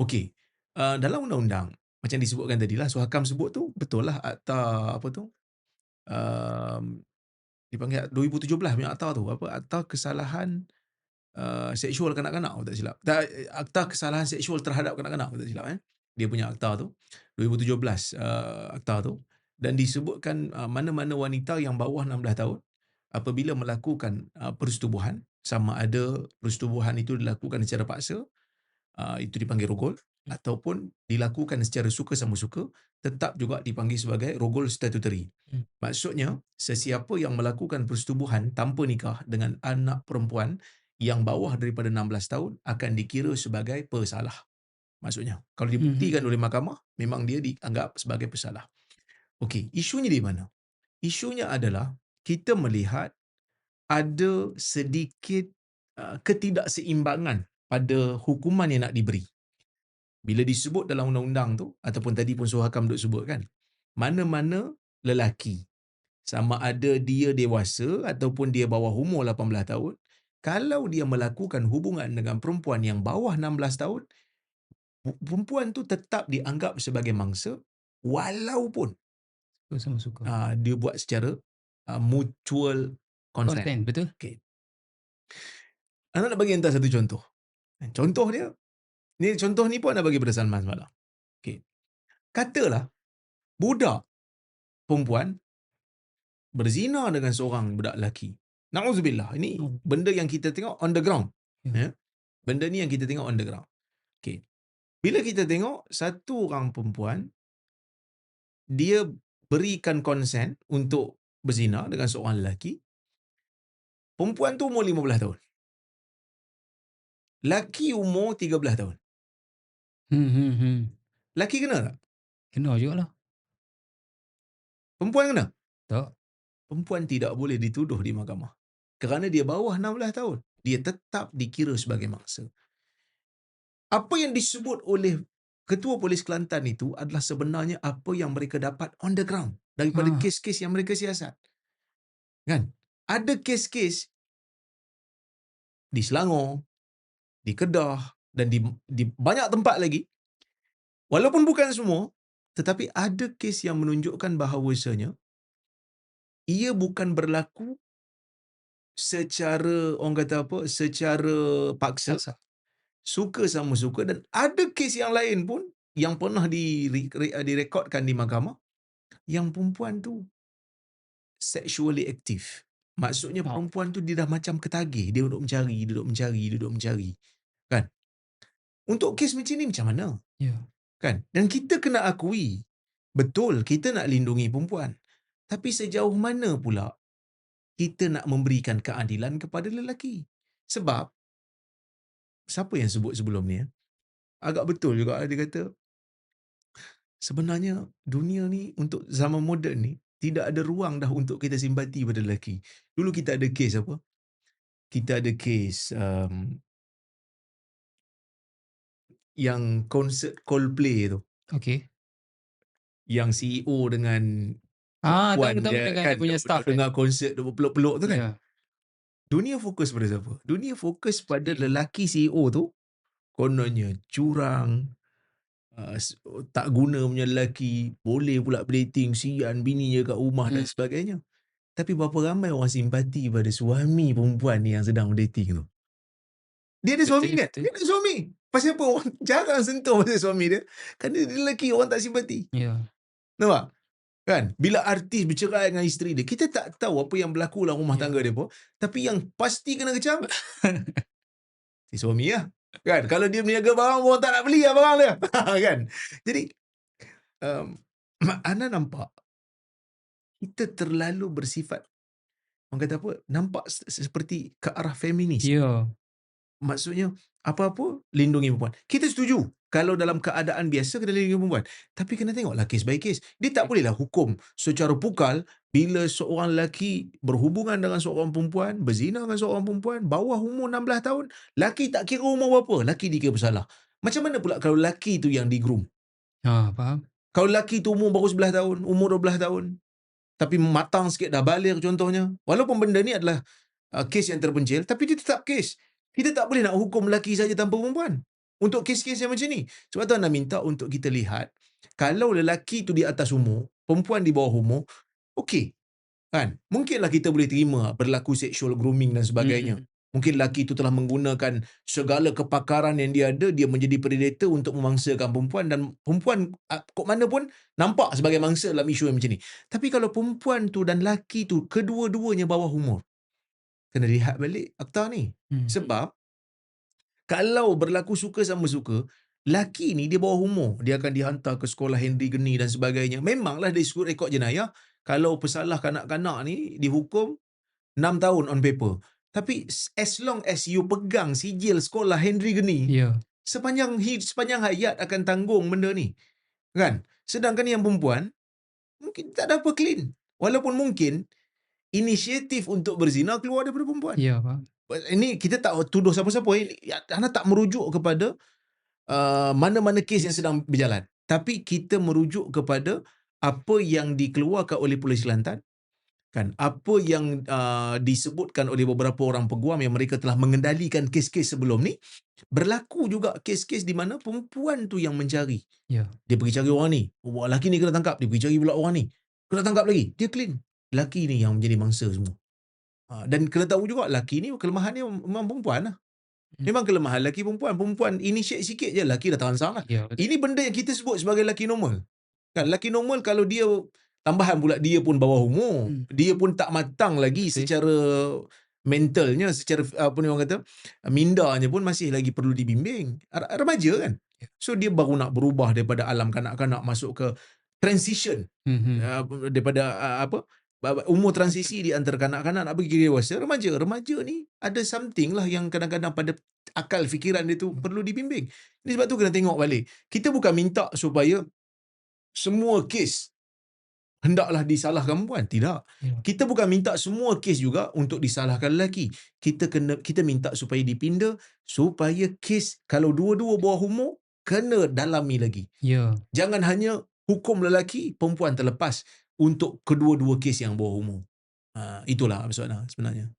Okey, uh, dalam undang-undang macam disebutkan tadilah Suhakam sebut tu betul lah akta apa tu um, dipanggil 2017 punya akta tu apa akta kesalahan uh, seksual kanak-kanak tak silap. Akta kesalahan seksual terhadap kanak-kanak tak silap eh. Dia punya akta tu 2017 uh, akta tu dan disebutkan uh, mana-mana wanita yang bawah 16 tahun apabila melakukan uh, persetubuhan sama ada persetubuhan itu dilakukan secara paksa uh, itu dipanggil rogol ataupun dilakukan secara suka sama suka tetap juga dipanggil sebagai rogol statutory. Hmm. Maksudnya sesiapa yang melakukan persetubuhan tanpa nikah dengan anak perempuan yang bawah daripada 16 tahun akan dikira sebagai pesalah. Maksudnya kalau dibuktikan hmm. oleh mahkamah memang dia dianggap sebagai pesalah. Okey, isunya di mana? Isunya adalah kita melihat ada sedikit uh, ketidakseimbangan pada hukuman yang nak diberi. Bila disebut dalam undang-undang tu ataupun tadi pun Suhakam duk sebut kan mana-mana lelaki sama ada dia dewasa ataupun dia bawah umur 18 tahun kalau dia melakukan hubungan dengan perempuan yang bawah 16 tahun perempuan tu tetap dianggap sebagai mangsa walaupun sama suka. Uh, dia buat secara uh, mutual consent. consent betul? Okey. Anak nak bagi entah satu contoh contoh dia Ni contoh ni pun ada bagi pada Salman semalam. Okey. Katalah budak perempuan berzina dengan seorang budak lelaki. Nauzubillah. Ini hmm. benda yang kita tengok on the ground. Ya. ya. Benda ni yang kita tengok on the ground. Okey. Bila kita tengok satu orang perempuan dia berikan konsen untuk berzina dengan seorang lelaki. Perempuan tu umur 15 tahun. Laki umur 13 tahun. Hmm, hmm, hmm. Laki kena tak? Kena juga lah. Perempuan kena? Tak. Perempuan tidak boleh dituduh di mahkamah. Kerana dia bawah 16 tahun. Dia tetap dikira sebagai mangsa. Apa yang disebut oleh Ketua Polis Kelantan itu adalah sebenarnya apa yang mereka dapat on the ground daripada ha. kes-kes yang mereka siasat. Kan? Ada kes-kes di Selangor, di Kedah, dan di, di banyak tempat lagi. Walaupun bukan semua tetapi ada kes yang menunjukkan bahawasanya ia bukan berlaku secara orang kata apa secara paksa. Suka sama suka dan ada kes yang lain pun yang pernah di direkodkan di mahkamah yang perempuan tu sexually active maksudnya perempuan tu dia dah macam ketagih dia duduk mencari dia duduk mencari dia duduk mencari kan untuk kes macam ni macam mana? Ya. Kan? Dan kita kena akui, betul kita nak lindungi perempuan. Tapi sejauh mana pula kita nak memberikan keadilan kepada lelaki? Sebab, siapa yang sebut sebelum ni? Ya? Agak betul juga dia kata, sebenarnya dunia ni untuk zaman moden ni, tidak ada ruang dah untuk kita simpati pada lelaki. Dulu kita ada kes apa? Kita ada kes um, yang konsert Coldplay tu. Okey. Yang CEO dengan ah tahu tahu dengan kan, punya staff dengan kan? konsert tu peluk-peluk tu kan. Yeah. Dunia fokus pada siapa? Dunia fokus pada lelaki CEO tu. Kononnya curang, uh, tak guna punya lelaki, boleh pula dating, sian bininya kat rumah hmm. dan sebagainya. Tapi berapa ramai orang simpati pada suami perempuan ni yang sedang dating tu? Dia ada suami kan? Dia ada suami. Pasal apa orang jarang sentuh pasal suami dia? Kan dia lelaki orang tak simpati. Ya. Yeah. Nampak? Kan? Bila artis bercerai dengan isteri dia, kita tak tahu apa yang berlaku dalam rumah yeah. tangga dia pun. Tapi yang pasti kena kecam, si suami lah. Kan? Kalau dia berniaga barang, orang tak nak beli lah barang dia. kan? Jadi, um, Ana nampak, kita terlalu bersifat, orang kata apa, nampak seperti ke arah feminis. Ya. Yeah. Maksudnya apa-apa lindungi perempuan. Kita setuju kalau dalam keadaan biasa kena lindungi perempuan. Tapi kena tengoklah kes by kes. Dia tak bolehlah hukum secara pukal bila seorang lelaki berhubungan dengan seorang perempuan, berzina dengan seorang perempuan, bawah umur 16 tahun, lelaki tak kira umur berapa, lelaki dikira bersalah. Macam mana pula kalau lelaki tu yang digroom? Ha, faham. Kalau lelaki tu umur baru 11 tahun, umur 12 tahun, tapi matang sikit dah balik contohnya. Walaupun benda ni adalah uh, kes yang terpencil, tapi dia tetap kes. Kita tak boleh nak hukum lelaki saja tanpa perempuan. Untuk kes-kes yang macam ni. Sebab tu Ana minta untuk kita lihat, kalau lelaki tu di atas umur, perempuan di bawah umur, okey, kan? Mungkinlah kita boleh terima berlaku sexual grooming dan sebagainya. Mhm. Mungkin lelaki itu telah menggunakan segala kepakaran yang dia ada, dia menjadi predator untuk memangsakan perempuan dan perempuan kok mana pun nampak sebagai mangsa dalam isu yang macam ni. Tapi kalau perempuan tu dan lelaki tu kedua-duanya bawah umur, kena lihat balik akta ni. Hmm. Sebab kalau berlaku suka sama suka, laki ni dia bawah umur, dia akan dihantar ke sekolah Henry Geni dan sebagainya. Memanglah dari sudut rekod jenayah, kalau pesalah kanak-kanak ni dihukum 6 tahun on paper. Tapi as long as you pegang sijil sekolah Henry Geni, Ya. sepanjang sepanjang hayat akan tanggung benda ni. Kan? Sedangkan yang perempuan, mungkin tak ada apa clean. Walaupun mungkin inisiatif untuk berzina keluar daripada perempuan. Ya, faham. Ini kita tak tuduh siapa-siapa. Ini Ana tak merujuk kepada uh, mana-mana kes yang sedang berjalan. Tapi kita merujuk kepada apa yang dikeluarkan oleh Polis Kelantan kan? Apa yang uh, disebutkan oleh beberapa orang peguam yang mereka telah mengendalikan kes-kes sebelum ni berlaku juga kes-kes di mana perempuan tu yang mencari. Ya. dia pergi cari orang ni. Oh, lelaki ni kena tangkap. Dia pergi cari pula orang ni. Kena tangkap lagi. Dia clean. Lelaki ni yang menjadi mangsa semua Ha, dan kena tahu juga lelaki ni kelemahan dia memang perempuan lah Hmm. memang kelemahan lelaki perempuan perempuan initiate sikit je lelaki dah tahan sang lah Ya, betul. ini benda yang kita sebut sebagai lelaki normal. Kan lelaki normal kalau dia tambahan pula dia pun bawah umur, Hmm. dia pun tak matang lagi Betul. secara mentalnya, secara apa ni orang kata, mindanya pun masih lagi perlu dibimbing. Remaja kan. Ya. So dia baru nak berubah daripada alam kanak-kanak masuk ke transition Mhm. uh, daripada uh, apa umur transisi di antara kanak-kanak nak pergi dewasa remaja remaja ni ada something lah yang kadang-kadang pada akal fikiran dia tu perlu dibimbing. Ini sebab tu kena tengok balik. Kita bukan minta supaya semua kes hendaklah disalahkan perempuan tidak. Ya. kita bukan minta semua kes juga untuk disalahkan lelaki. Kita kena kita minta supaya dipinda supaya kes kalau dua-dua bawah umur kena dalami lagi. Ya. Jangan hanya hukum lelaki, perempuan terlepas untuk kedua-dua kes yang bawah umur. Ha, itulah maksudnya sebenarnya.